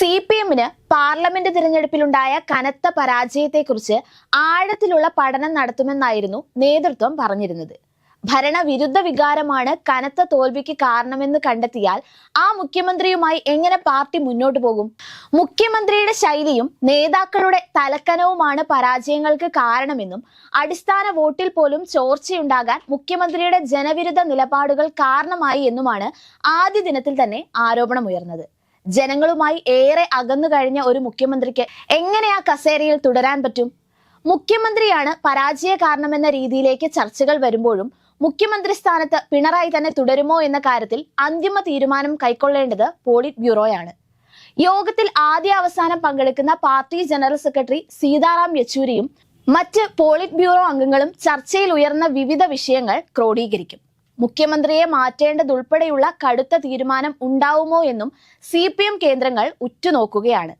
C P എമ്മിന് parliament തിരഞ്ഞെടുപ്പിലുണ്ടായ കനത്ത പരാജയത്തെക്കുറിച്ച് ആഴത്തിലുള്ള പഠനം നടത്തുമെന്നായിരുന്നു നേതൃത്വം പറഞ്ഞിരുന്നത്. ഭരണവിരുദ്ധ വികാരമാണ് കനത്ത തോൽവിക്ക് കാരണമെന്ന് കണ്ടെത്തിയാൽ ആ മുഖ്യമന്ത്രിയുമായി എങ്ങനെ പാർട്ടി മുന്നോട്ടു പോകും? മുഖ്യമന്ത്രിയുടെ ശൈലിയും നേതാക്കളുടെ തലക്കനവുമാണ് പരാജയങ്ങൾക്ക് കാരണമെന്നും അടിസ്ഥാന വോട്ടിൽ പോലും ചോർച്ചയുണ്ടാകാൻ മുഖ്യമന്ത്രിയുടെ ജനവിരുദ്ധ നിലപാടുകൾ കാരണമായി എന്നുമാണ് ആദ്യ ദിനത്തിൽ തന്നെ ആരോപണമുയർന്നത്. ജനങ്ങളുമായി ഏറെ അകന്നു കഴിഞ്ഞ ഒരു മുഖ്യമന്ത്രിക്ക് എങ്ങനെ ആ കസേരയിൽ തുടരാൻ പറ്റും? മുഖ്യമന്ത്രിയാണ് പരാജയ കാരണമെന്ന രീതിയിലേക്ക് ചർച്ചകൾ വരുമ്പോഴും മുഖ്യമന്ത്രി സ്ഥാനത്ത് പിണറായി തന്നെ തുടരുമോ എന്ന കാര്യത്തിൽ അന്തിമ തീരുമാനം കൈക്കൊള്ളേണ്ടത് പോളിറ്റ് ബ്യൂറോയാണ്. യോഗത്തിൽ ആദ്യ അവസാനം പങ്കെടുക്കുന്ന പാർട്ടി ജനറൽ സെക്രട്ടറി സീതാറാം യെച്ചൂരിയും മറ്റ് പോളിറ്റ് ബ്യൂറോ അംഗങ്ങളും ചർച്ചയിൽ ഉയർന്ന വിവിധ വിഷയങ്ങൾ ക്രോഡീകരിക്കും. മുഖ്യമന്ത്രിയെ മാറ്റേണ്ടതുൾപ്പെടെയുള്ള കടുത്ത തീരുമാനം ഉണ്ടാവുമോ എന്നും സി കേന്ദ്രങ്ങൾ ഉറ്റുനോക്കുകയാണ്.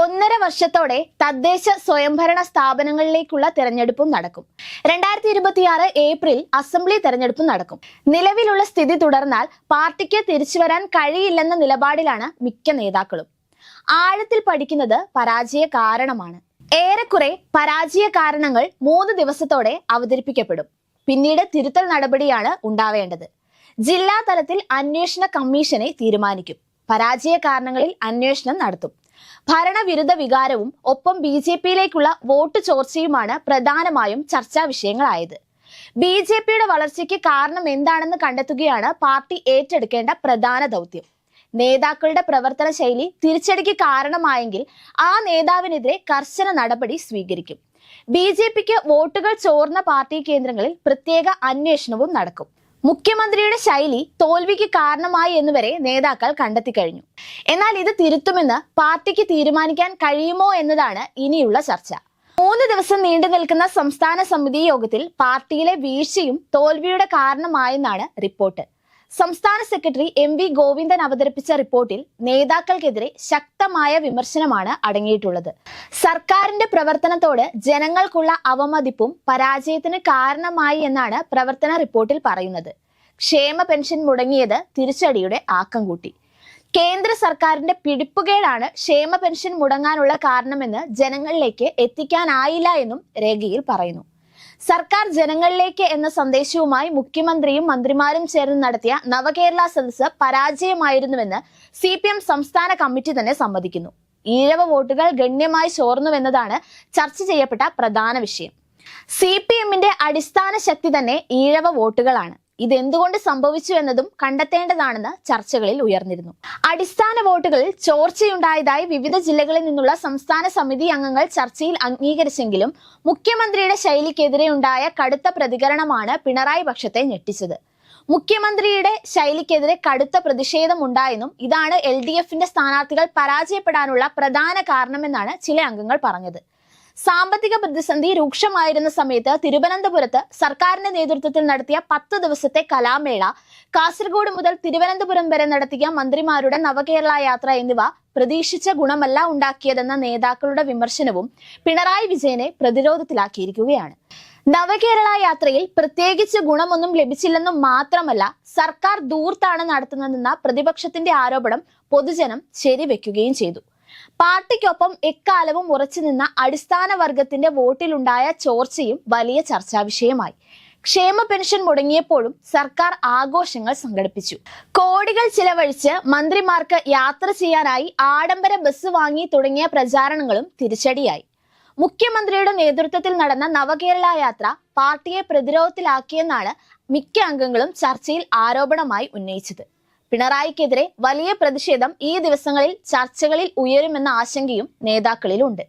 ഒന്നര വർഷത്തോടെ തദ്ദേശ സ്വയംഭരണ സ്ഥാപനങ്ങളിലേക്കുള്ള തെരഞ്ഞെടുപ്പും നടക്കും. രണ്ടായിരത്തി ഇരുപത്തിയാറ് ഏപ്രിൽ അസംബ്ലി തെരഞ്ഞെടുപ്പും നടക്കും. നിലവിലുള്ള സ്ഥിതി തുടർന്നാൽ പാർട്ടിക്ക് തിരിച്ചു വരാൻ കഴിയില്ലെന്ന നിലപാടിലാണ് മിക്ക നേതാക്കളും. ആഴത്തിൽ പഠിക്കുന്നത് പരാജയ കാരണമാണ്. ഏറെക്കുറെ പരാജയ കാരണങ്ങൾ മൂന്ന് ദിവസത്തോടെ അവതരിപ്പിക്കപ്പെടും. പിന്നീട് തിരുത്തൽ നടപടിയാണ് ഉണ്ടാവേണ്ടത്. ജില്ലാ തലത്തിൽ അന്വേഷണ കമ്മീഷനെ തീരുമാനിക്കും. പരാജയ കാരണങ്ങളിൽ അന്വേഷണം നടത്തും. ഭരണവിരുദ്ധ വികാരവും ഒപ്പം ബി ജെ പിയിലേക്കുള്ള വോട്ട് ചോർച്ചയുമാണ് പ്രധാനമായും ചർച്ചാ വിഷയങ്ങളായത്. ബി ജെ പിയുടെ വളർച്ചയ്ക്ക് കാരണം എന്താണെന്ന് കണ്ടെത്തുകയാണ് പാർട്ടി ഏറ്റെടുക്കേണ്ട പ്രധാന ദൗത്യം. നേതാക്കളുടെ പ്രവർത്തന ശൈലി തിരിച്ചടിക്ക് കാരണമായെങ്കിൽ ആ നേതാവിനെതിരെ കർശന നടപടി സ്വീകരിക്കും. ബി ജെ പിക്ക് വോട്ടുകൾ ചോർന്ന പാർട്ടി കേന്ദ്രങ്ങളിൽ പ്രത്യേക അന്വേഷണവും നടക്കും. മുഖ്യമന്ത്രിയുടെ ശൈലി തോൽവിക്ക് കാരണമായി എന്നുവരെ നേതാക്കൾ കണ്ടെത്തി കഴിഞ്ഞു. എന്നാൽ ഇത് തിരുത്തുമെന്ന് പാർട്ടിക്ക് തീരുമാനിക്കാൻ കഴിയുമോ എന്നതാണ് ഇനിയുള്ള ചർച്ച. മൂന്ന് ദിവസം നീണ്ടു നിൽക്കുന്ന സംസ്ഥാന സമിതി യോഗത്തിൽ പാർട്ടിയിലെ വീഴ്ചയും തോൽവിയുടെ കാരണമായെന്നാണ് റിപ്പോർട്ട്. സംസ്ഥാന സെക്രട്ടറി എം വി ഗോവിന്ദൻ അവതരിപ്പിച്ച റിപ്പോർട്ടിൽ നേതാക്കൾക്കെതിരെ ശക്തമായ വിമർശനമാണ് അടങ്ങിയിട്ടുള്ളത്. സർക്കാരിന്റെ പ്രവർത്തനത്തോട് ജനങ്ങൾക്കുള്ള അവമതിപ്പും പരാജയത്തിന് കാരണമായി എന്നാണ് പ്രവർത്തന റിപ്പോർട്ടിൽ പറയുന്നത്. ക്ഷേമ പെൻഷൻ മുടങ്ങിയത് തിരിച്ചടിയുടെ ആക്കം കൂട്ടി. കേന്ദ്ര സർക്കാരിന്റെ പിടിപ്പുകേടാണ് ക്ഷേമ പെൻഷൻ മുടങ്ങാനുള്ള കാരണമെന്ന് ജനങ്ങളിലേക്ക് എത്തിക്കാനായില്ല എന്നും രേഖയിൽ പറയുന്നു. സർക്കാർ ജനങ്ങളിലേക്ക് എന്ന സന്ദേശവുമായി മുഖ്യമന്ത്രിയും മന്ത്രിമാരും ചേർന്ന് നടത്തിയ നവകേരള സദസ് പരാജയമായിരുന്നുവെന്ന് സി പി എം സംസ്ഥാന കമ്മിറ്റി തന്നെ സമ്മതിക്കുന്നു. ഈഴവ വോട്ടുകൾ ഗണ്യമായി ചോർന്നുവെന്നതാണ് ചർച്ച ചെയ്യപ്പെട്ട പ്രധാന വിഷയം. സി അടിസ്ഥാന ശക്തി തന്നെ ഈഴവ വോട്ടുകളാണ്. ഇതെന്തുകൊണ്ട് സംഭവിച്ചു എന്നതും കണ്ടെത്തേണ്ടതാണെന്ന് ചർച്ചകളിൽ ഉയർന്നിരുന്നു. അടിസ്ഥാന വോട്ടുകളിൽ ചോർച്ചയുണ്ടായതായി വിവിധ ജില്ലകളിൽ നിന്നുള്ള സംസ്ഥാന സമിതി അംഗങ്ങൾ ചർച്ചയിൽ അംഗീകരിച്ചെങ്കിലും മുഖ്യമന്ത്രിയുടെ ശൈലിക്കെതിരെ ഉണ്ടായ കടുത്ത പ്രതികരണമാണ് പിണറായി പക്ഷത്തെ ഞെട്ടിച്ചത്. മുഖ്യമന്ത്രിയുടെ ശൈലിക്കെതിരെ കടുത്ത പ്രതിഷേധമുണ്ടായെന്നും ഇതാണ് എൽ ഡി എഫിന്റെ സ്ഥാനാർത്ഥികൾ പരാജയപ്പെടാനുള്ള പ്രധാന കാരണമെന്നാണ് ചില അംഗങ്ങൾ പറഞ്ഞത്. സാമ്പത്തിക പ്രതിസന്ധി രൂക്ഷമായിരുന്ന സമയത്ത് തിരുവനന്തപുരത്ത് സർക്കാരിന്റെ നേതൃത്വത്തിൽ നടത്തിയ പത്ത് ദിവസത്തെ കലാമേള കാസർഗോഡ് മുതൽ തിരുവനന്തപുരം വരെ നടത്തിയ മന്ത്രിമാരുടെ നവകേരള യാത്ര എന്നിവ പ്രതീക്ഷിച്ച ഗുണമല്ല ഉണ്ടാക്കിയതെന്ന നേതാക്കളുടെ വിമർശനവും പിണറായി വിജയനെ പ്രതിരോധത്തിലാക്കിയിരിക്കുകയാണ്. നവകേരള യാത്രയിൽ പ്രത്യേകിച്ച് ഗുണമൊന്നും ലഭിച്ചില്ലെന്നും മാത്രമല്ല സർക്കാർ ദൂർത്താണ് നടത്തുന്നതെന്ന പ്രതിപക്ഷത്തിന്റെ ആരോപണം പൊതുജനം ശരിവെക്കുകയും ചെയ്തു. പാർട്ടിക്കൊപ്പം എക്കാലവും ഉറച്ചു നിന്ന അടിസ്ഥാന വർഗത്തിന്റെ വോട്ടിലുണ്ടായ ചോർച്ചയും വലിയ ചർച്ചാ വിഷയമായി. ക്ഷേമ പെൻഷൻ മുടങ്ങിയപ്പോഴും സർക്കാർ ആഘോഷങ്ങൾ സംഘടിപ്പിച്ചു. കോടികൾ ചിലവഴിച്ച് മന്ത്രിമാർക്ക് യാത്ര ചെയ്യാനായി ആഡംബര ബസ് വാങ്ങി തുടങ്ങിയ പ്രചാരണങ്ങളും തിരിച്ചടിയായി. മുഖ്യമന്ത്രിയുടെ നേതൃത്വത്തിൽ നടന്ന നവകേരള യാത്ര പാർട്ടിയെ പ്രതിരോധത്തിലാക്കിയെന്നാണ് മിക്ക അംഗങ്ങളും ചർച്ചയിൽ ആരോപണമായി ഉന്നയിച്ചത്. പിണറായിക്കെതിരെ വലിയ പ്രതിഷേധം ഈ ദിവസങ്ങളിൽ ചർച്ചകളിൽ ഉയരുമെന്ന ആശങ്കയും നേതാക്കളിലുണ്ട്.